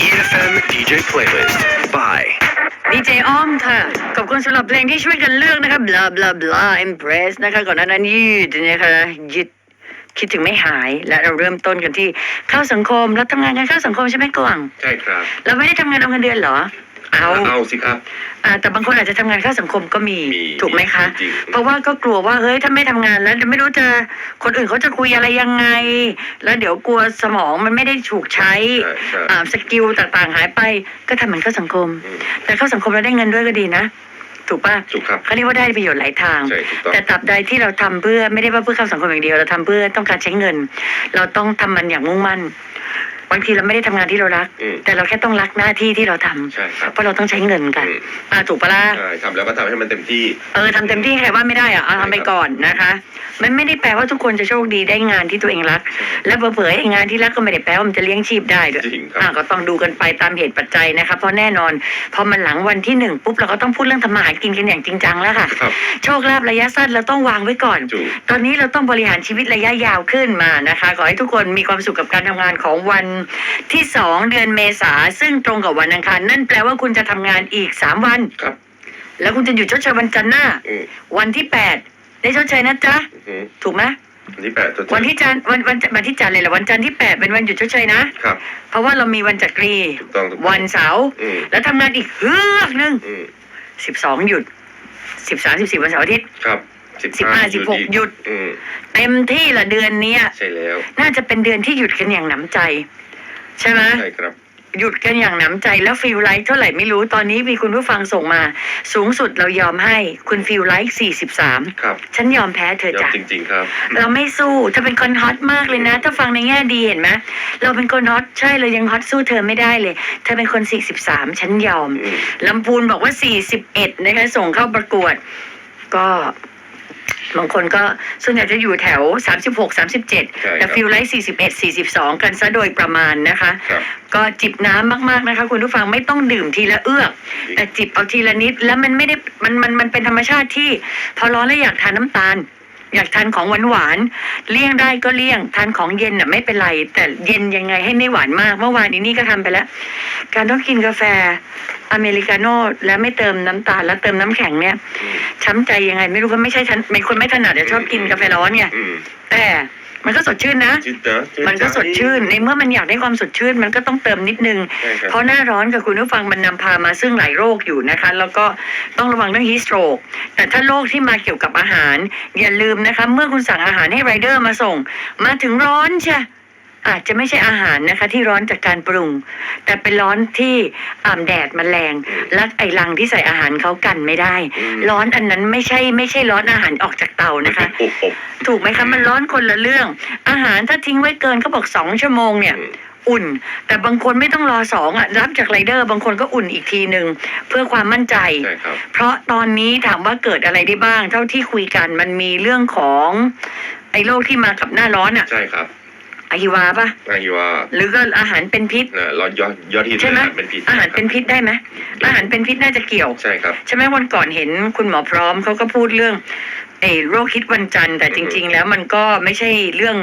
EFM DJ Playlist by ดีเจอ้อมค่ะ ขอบคุณสำหรับเพลงที่ช่วยกันเลือกนะคะ blah blah blah impress นะคะ ก่อนหน้านั้นยืดนะคะยืดคิดถึงไม่หายและเราเริ่มต้นกันที่เข้าสังคมเราทำงานกันเข้าสังคมใช่ไหมกวาง ใช่ครับ เราไม่ได้ทำงานเอาเงินเดือนเหรอ เอาเอาสิครับอ่าแต่บางคนอาจจะทำงานเข้าสังคมก็มีมีถูกไหมคะ จริงๆเพราะว่าก็กลัวว่าเฮ้ยถ้าไม่ทำงานแล้วไม่รู้จะคนอื่นเขาจะคุยอะไรยังไง แล้วเดี๋ยวกลัวสมองมันไม่ได้ถูกใช้ใช่ใช่อ่าสกิลต่างๆหายไปก็ทำเหมือนเข้าสังคม อืมแต่เข้าสังคมแล้วได้เงินด้วยก็ดีนะ ถูกป่ะถูกครับเขาเรียกว่าได้ประโยชน์หลายทาง ใช่ถูกต้องแต่ตราบใดที่เราทำเพื่อไม่ได้ว่าเพื่อเข้าสังคมอย่างเดียวเราทำเพื่อต้องการใช้เงิน เราต้องทำมันอย่างมุ่งมั่น บางทีเราไม่ได้ทำงานที่เรารัก อืมแต่เราแค่ต้องรักหน้าที่ที่เราทำใช่ครับเพราะเราต้องใช้เงินกันอืม อ่าถูกปะล่ะ ใช่ทำแล้วก็ทำให้มันเต็มที่ เออทำเต็มที่ใครว่าไม่ได้อะเอาทำไปก่อนนะคะ มันไม่ได้แปลว่าทุกคนจะโชคดีได้งานที่ตัวเองรัก และเผลอๆไอ้งานที่รักก็ไม่ได้แปลว่ามันจะเลี้ยงชีพได้ด้วยจริงครับ อ่าก็ต้องดูกันไปตามเหตุปัจจัยนะคะเพราะแน่นอน พอมันหลังวันที่หนึ่งปุ๊บเราก็ต้องพูดเรื่องทำมาหากินกันอย่างจริงจังแล้วค่ะ ครับโชคลาภระยะสั้นเราต้องวางไว้ก่อนถูกตอนนี้เราต้องบริหารชีวิตระยะยาวขึ้นมานะคะ ขอให้ทุกคนมีความสุขกับการทำงานของวันที่สองเดือนเมษาซึ่งตรงกับวันอังคารนั่นแปลว่าคุณจะทำงานอีกสามวัน ครับแล้วคุณจะหยุดชดเชยวันจันทร์หน้า อืมวันที่แปดได้ชดเชยนะจ๊ะ อืมถูกไหมวันที่แปดตัววันที่จันทร์วันวันวันที่จันทร์เลยเหรอวันจันทร์ที่แปดเป็นวันหยุดชดเชยนะ ครับ เพราะว่าเรามีวันจักรี ถูกต้องถูกต้อง วันเสาร์อืมแล้วทำงานอีกเฮือกหนึ่งอืมสิบสองหยุดสิบสามสิบสี่วันเสาร์อาทิตย์ ครับสิบห้าสิบหกหยุด อืมเต็มที่ละเดือนเนี้ย ใช่แล้ว น่าจะเป็นเดือนที่หยุดกันอย่างหนำใจ ใช่ไหมใช่ครับ หยุดกันอย่างหนำใจแล้วฟิลไลท์เท่าไหร่ไม่รู้ตอนนี้มีคุณผู้ฟังส่งมา สูงสุดเรายอมให้คุณฟิลไลท์สี่สิบสามครับฉันยอมแพ้เธอยอมจ้ะจริง ๆ ครับ เราไม่สู้เธอเป็นคนฮอตมากเลยนะ ถ้าฟังในแง่ดีเห็นไหมเราเป็นคนฮอตใช่เรายังฮอตสู้เธอไม่ได้เลย เธอเป็นคน 43 ฉันยอมอืม ลำพูนบอกว่า 41 นะคะ ส่งเข้าประกวด ก็ บางคนก็ส่วนใหญ่จะอยู่แถว 36 37 แต่ฟิลไลท์41 42 กันซะโดยประมาณนะคะครับก็จิบน้ำมากๆนะคะ คุณผู้ฟังไม่ต้องดื่มทีละเอื้อก แต่จิบเอาทีละนิดแล้วมันไม่ได้มันมันมันเป็นธรรมชาติที่ พอร้อนแล้วอยากทานน้ำตาล อยากทานของหวานหวานๆเลี่ยงได้ก็เลี่ยง ทานของเย็นน่ะไม่เป็นไร แต่เย็นยังไงให้ไม่หวานมากเมื่อวานนี้นี่ก็ทำไปแล้ว การต้องกินกาแฟอเมริกาโน่แล้วไม่เติมน้ำตาลแล้วเติมน้ำแข็งเนี่ยอืมช้ำใจยังไง ไม่รู้ก็ไม่ใช่ฉันเป็นคนไม่ถนัดแต่ชอบกินกาแฟร้อนไงอืมแต่ มันก็สดชื่นนะชื่นนะชื่มันก็สดชื่น ในเมื่อมันอยากได้ความสดชื่น มันก็ต้องเติมนิดนึง ใช่ครับ เพราะหน้าร้อนกับคุณผู้ฟังมันนำพามาซึ่งหลายโรคอยู่นะคะ แล้วก็ต้องระวังเรื่องฮีสโตรกแต่ถ้าโรคที่มาเกี่ยวกับอาหาร อย่าลืมนะคะ เมื่อคุณสั่งอาหารให้ไรเดอร์มาส่ง มาถึงร้อนใช่ อาจจะไม่ใช่อาหารนะคะที่ร้อนจากการปรุง แต่เป็นร้อนที่อ่าแดดมันแรงและไอรังที่ใส่อาหารเขากันไม่ได้อืมร้อนอันนั้นไม่ใช่ไม่ใช่ร้อนอาหารออกจากเตานะคะอบอบถูกไหมคะมันร้อนคนละเรื่อง อาหารถ้าทิ้งไว้เกินเขาบอกสองชั่วโมงเนี่ยอืมอุ่น แต่บางคนไม่ต้องรอสองอะรับจากไรเดอร์ บางคนก็อุ่นอีกทีหนึ่งเพื่อความมั่นใจใช่ครับเพราะตอนนี้ถามว่าเกิดอะไรได้บ้าง เท่าที่คุยกันมันมีเรื่องของไอ้โรคที่มากับหน้าร้อนอะใช่ครับ อหิวาปะนายว่าหรือก็อาหารเป็นพิษ นะรอดยอดยอดฮิตใช่ไหมอาหารเป็นพิษอาหารเป็นพิษได้ไหมอาหารเป็นพิษน่าจะเกี่ยว ใช่ครับ ใช่ไหมวันก่อนเห็นคุณหมอพร้อมเขาก็พูดเรื่องไอ้โรคฮิตวันจันทร์แต่จริง ๆ แล้วมันก็ไม่ใช่เรื่อง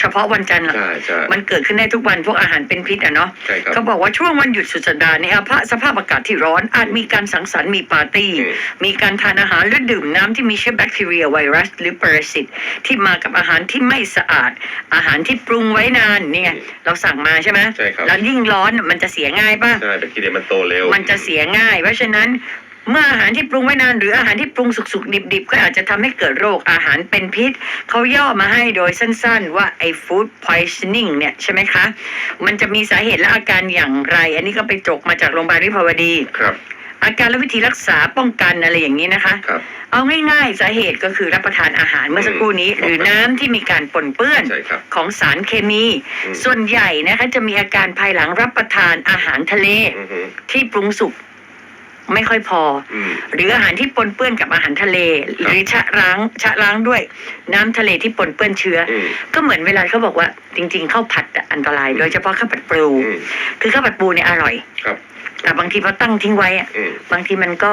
เฉพาะวันจันทร์หรอกใช่ใช่มันเกิดขึ้นได้ทุกวันพวกอาหารเป็นพิษอะเนาะใช่ครับเขาบอกว่าช่วงวันหยุดสุดสัปดาห์เนี่ยพระสภาพอากาศที่ร้อนอาจมีการสังสรรค์มีปาร์ตี้อืมมีการทานอาหารหรือดื่มน้ำที่มีเชื้อแบคทีเรียไวรัส หรือปรสิตที่มากับอาหารที่ไม่สะอาด อาหารที่ปรุงไว้นานเนี่ยเราสั่งมาใช่ไหมใช่ครับแล้วยิ่งร้อนมันจะเสียง่ายป่ะใช่แบคทีเรียมันโตเร็วมันจะเสียง่าย เพราะฉะนั้น เมื่ออาหารที่ปรุงไว้นานหรืออาหารที่ปรุงสุกๆดิบๆ ก็อาจจะทำให้เกิดโรคอาหารเป็นพิษ เขาย่อมาให้โดยสั้นๆ ว่าไอ้ food poisoning เนี่ยใช่ไหมคะ มันจะมีสาเหตุและอาการอย่างไร อันนี้ก็ไปจกมาจากโรงพยาบาลวิภาวดีครับอาการและวิธีรักษาป้องกันอะไรอย่างนี้นะคะครับเอาง่ายๆสาเหตุก็คือรับประทานอาหารเมื่อสักครู่นี้ หรือน้ำที่มีการปนเปื้อนใช่ครับของสารเคมีอืมส่วนใหญ่นะคะจะมีอาการภายหลังรับประทานอาหารทะเลอือฮึที่ปรุงสุก ไม่ค่อยพอ อืม หรืออาหารที่ปนเปื้อนกับอาหารทะเล หรือชะล้างชะล้างด้วยน้ำทะเลที่ปนเปื้อนเชื้อออืมก็เหมือนเวลาเขาบอกว่าจริง ๆข้าวผัดอะอันตราย โดยเฉพาะข้าวผัดปู อืม คือข้าวผัดปูเนี่ยอร่อย ครับ แต่บางทีพอตั้งทิ้งไว้อะอืม บางทีมันก็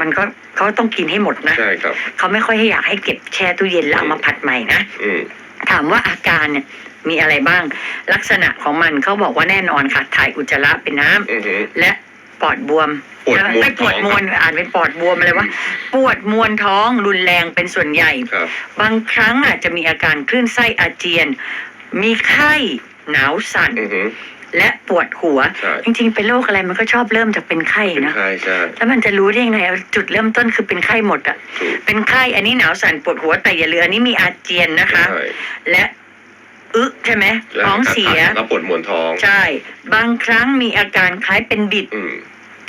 มันก็เขาต้องกินให้หมดนะใช่ครับ เขาไม่ค่อยให้อยากให้เก็บแช่ตู้เย็นแล้วเอามาผัดใหม่นะ อืม ถามว่าอาการเนี่ยมีอะไรบ้าง ลักษณะของมันเขาบอกว่าแน่นอนค่ะถ่ายอุจจาระเป็นน้ำอือหือและ ปอดบวมปวดมวลไม่ปวดท้องมวลอ่านเป็นปอดบวมอะไรวะปวดมวลท้องรุนแรงเป็นส่วนใหญ่ ครับบางครั้งอาจจะมีอาการคลื่นไส้อาเจียน มีไข้หนาวสั่น อือหือ และปวดหัว ใช่ จริงๆ เป็นโรคอะไรมันก็ชอบเริ่มจากเป็นไข้เป็นนะ ไข้ใช่แล้วมันจะรู้ได้ยังไงจุดเริ่มต้นคือเป็นไข้หมดอะถูกเป็นไข้อันนี้หนาวสั่นปวดหัวแต่อย่าลืมอันนี้มีอาเจียนนะคะ ใช่และ อึใช่ไหมท้องเสียแล้วปวดมวนท้อง ใช่ บางครั้งมีอาการคล้ายเป็นบิดอืม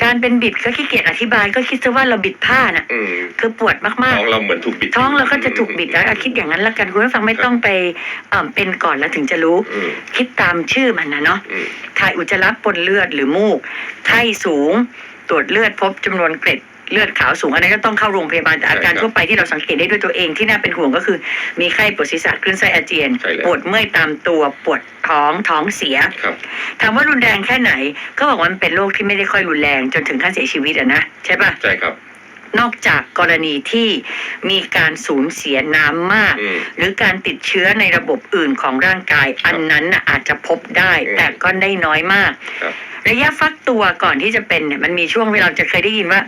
การเป็นบิดก็ขี้เกียจอธิบายก็คิดซะว่าเราบิดผ้าน่ะอืมคือปวดมากท้องเราเหมือนถูกบิดๆท้องเราก็จะถูกบิดแล้วอะคิดอย่างนั้นละกันคุณผู้ฟังไม่ต้องไปเอ่อเป็นก่อนแล้วถึงจะรู้อืมคิดตามชื่อมันนะเนาะอืมถ่ายอุจจาระปนเลือดหรือมูก ไข้สูง ตรวจเลือดพบจำนวนเกล็ด เลือดขาวสูงอันนี้นก็ต้องเข้าโรงพยาบาลแต่อาการใช่ครับทั่วไปที่เราสังเกตได้ด้วยตัวเองที่น่าเป็นห่วงก็คือ มีไข้ปวดศีรษะคลื่นไส้อาเจียน ใช่แล้ว ปวดเมื่อยตามตัวปวดท้องท้องเสีย ครับ ถามว่ารุนแรงแค่ไหน ก็บอกว่ามันเป็นโรคที่ไม่ได้ค่อยรุนแรงจนถึงขั้นเสียชีวิตอะนะใช่ปะใช่ครับ นอกจากกรณีที่มีการสูญเสียน้ำมาก อืม หรือการติดเชื้อในระบบอื่นของร่างกาย อันนั้นน่ะอาจจะพบได้ อืมแต่ก็ได้น้อยมาก ครับ ระยะฟักตัวก่อนที่จะเป็นเนี่ยมันมีช่วงเวลาจะเคยได้ยินว่า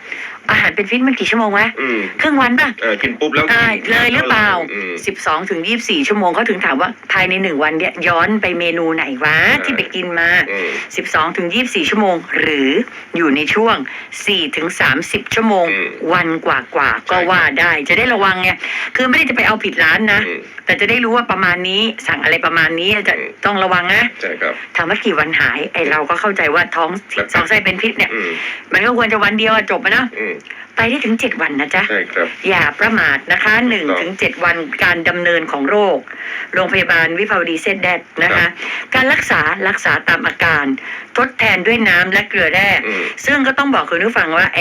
อาหารเป็นพิษมันกี่ชั่วโมงวะอืมครึ่งวันป่ะเออกินปุ๊บแล้วอ่าเลยหรือเปล่าอืม สิบสองถึงยี่สี่ชั่วโมงเขาถึงถามว่าภายในหนึ่งวันเนี่ยย้อนไปเมนูไหนวะใช่ที่ไปกินมา อืม 12ถึง24 ชั่วโมง หรืออยู่ในช่วง4ถึง30 ชั่วโมง อืมวันกว่ากว่าๆก็ใช่ครับว่าได้ จะได้ระวังไงคือไม่ได้จะไปเอาผิดร้านนะ อืมแต่จะได้รู้ว่าประมาณนี้สั่งอะไรประมาณนี้จะอืม ต้องระวังนะใช่ครับ ถามว่ากี่วันหายไอเราก็เข้าใจว่าท้องครับสองไส้เป็นพิษเนี่ย อืมมันก็ควรจะวันเดียวอะจบอะเนอะอืมไปได้ถึง7วันนะจ๊ะ ใช่ครับ อย่าประมาทนะคะหนึ่งถูกต้องถึงเจ็ดวันการดำเนินของโรค โรงพยาบาลวิภาวดีเซนแดดนะครัคะบการรักษารักษาตามอาการ ทดแทนด้วยน้ำและเกลือแร่ อืม ซึ่งก็ต้องบอกคุณผู้ฟังว่าไอ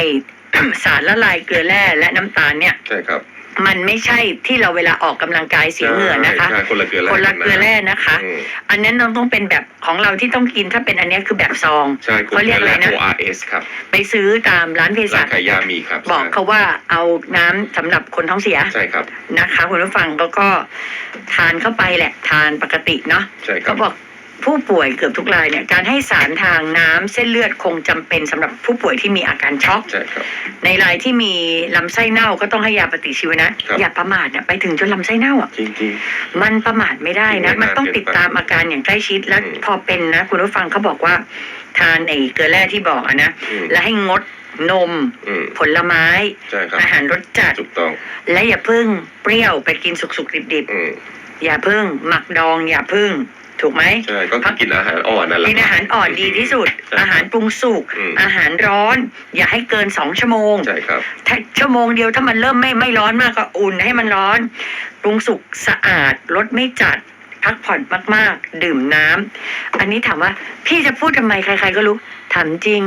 สารละลายเกลือแร่และน้ำตาลเนี่ย ใช่ครับ มันไม่ใช่ที่เราเวลาออกกำลังกายเสียเหงื่อนะคะใช่คนละเกลือแร่คนละเกลือแร่นะคะอืมอันนั้นเราต้องเป็นแบบของเราที่ต้องกินถ้าเป็นอันเนี้ยคือแบบซองใช่เขาเรียกอะไรนะ ORS ครับไปซื้อตามร้านเภสัร้าชนขายยามีครับ บอกเขาว่าเอาน้ำสำหรับคนท้องเสียใช่ครับนะคะคุณผู้ฟังก็ก็ทานเข้าไปแหละทานปกติเนาะใช่ครัเขาบบอก ผู้ป่วยเกือบทุกรายเนี่ยการให้สารทางน้ำเส้นเลือดคงจำเป็นสำหรับผู้ป่วยที่มีอาการช็อกใช่ครับในรายที่มีลำไส้เน่าก็ต้องให้ยาปฏิชีวนะครับอย่าประมาทเนี่ยไปถึงจนลำไส้เน่าอะจริงมันประมาทไม่ได้นะไม่นานมันต้องเกินไปติดตามอาการอย่างใกล้ชิดแล้วอืมพอเป็นนะ คุณผู้ฟังเขาบอกว่า ทานไอ้เกลือแร่ที่บอกอะนะอืมและให้งดนมอืมผลไม้ใช่ครับอาหารรสจัดถูกต้อง และอย่าเพึ่งเปรี้ยวไปกินสุกๆดิบๆอืมอย่าพึ่งหมักดองอย่าพึ่ง ถูกไหมใช่ก็คือกินอาหารอ่อนนั่นแหละกินอาหารอ่อนดีที่สุดใช่อาหารปรุงสุกอืมอาหารร้อน อย่าให้เกินสองชั่วโมงใช่ครับถ้าชั่วโมงเดียวถ้ามันเริ่มไม่ไม่ร้อนมากก็อุ่นให้มันร้อน ปรุงสุกสะอาดรสไม่จัดพักผ่อนมากๆ ดื่มน้ำอันนี้ถามว่า พี่จะพูดทำไมใคร ๆ ก็รู้ถามจริง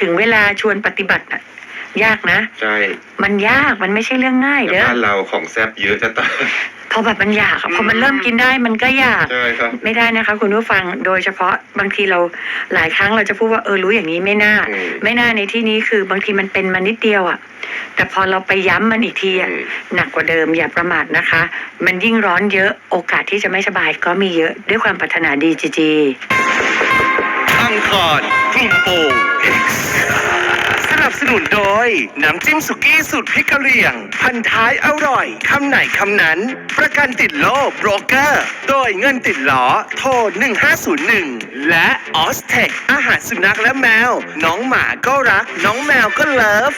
ถึงเวลาชวนปฏิบัติน่ะยากนะ ใช่ มันยากมันไม่ใช่เรื่องง่ายแต่เด้อบ้านเราของแซบเยอะจะตาย พอแบบมันอยากอะพอมันเริ่มกินได้มันก็อยาก ใช่ครับ ไม่ได้นะคะ คุณผู้ฟังโดยเฉพาะบางทีเราหลายครั้งเราจะพูดว่าเออรู้อย่างนี้ไม่น่า อืม ไม่น่าในที่นี้คือบางทีมันเป็นมานิดเดียวอะ่ะแต่พอเราไปย้ำมันอีกทีอะอืมหนักกว่าเดิมอย่าประมาทนะคะ มันยิ่งร้อนเยอะโอกาสที่จะไม่สบายก็มีเยอะด้วยความปรารถนาดีจีจี อังคารกลุ่มโป่งส นุนโดย น้ำจิ้มสุกี้สูตรพริกกะเหรี่ยง พันท้ายอร่อย คำไหนคำนั้น ประกันติดโลบโบรกเกอร์ โดยเงินติดล้อ โทร 1501 และออสเทคอาหารสุนัขและแมว น้องหมาก็รัก น้องแมวก็เลิฟ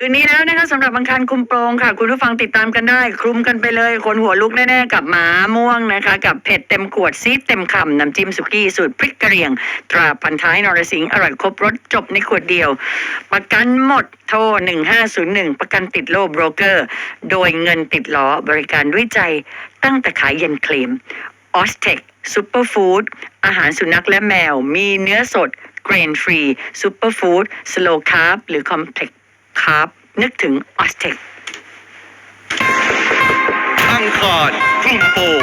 คืนนี้แล้วนะคะสำหรับบังคารคุมโปรงค่ะ คุณผู้ฟังติดตามกันได้ คลุมกันไปเลยคนหัวลุกแน่ๆ กับหมาม่วงนะคะ กับเผ็ดเต็มขวดซีดเต็มคำน้ำจิ้มสุกี้สูตรพริกกระเรียง ตราพันท้ายนรสิงห์อร่อยครบรสจบในขวดเดียว ประกันหมดโทร 1501 ประกันติดโลบโบรกเกอร์ โดยเงินติดล้อบริการด้วยใจตั้งแต่ขายเย็นเคลมออสเทคซูเปอร์ฟู้ดอาหารสุนัขและแมว มีเนื้อสดเกรนฟรีซูเปอร์ฟู้ดสโลคาร์บหรือคอมเพล็ก ครับนึกถึงออสเทคอังคารพุ่มโป่ง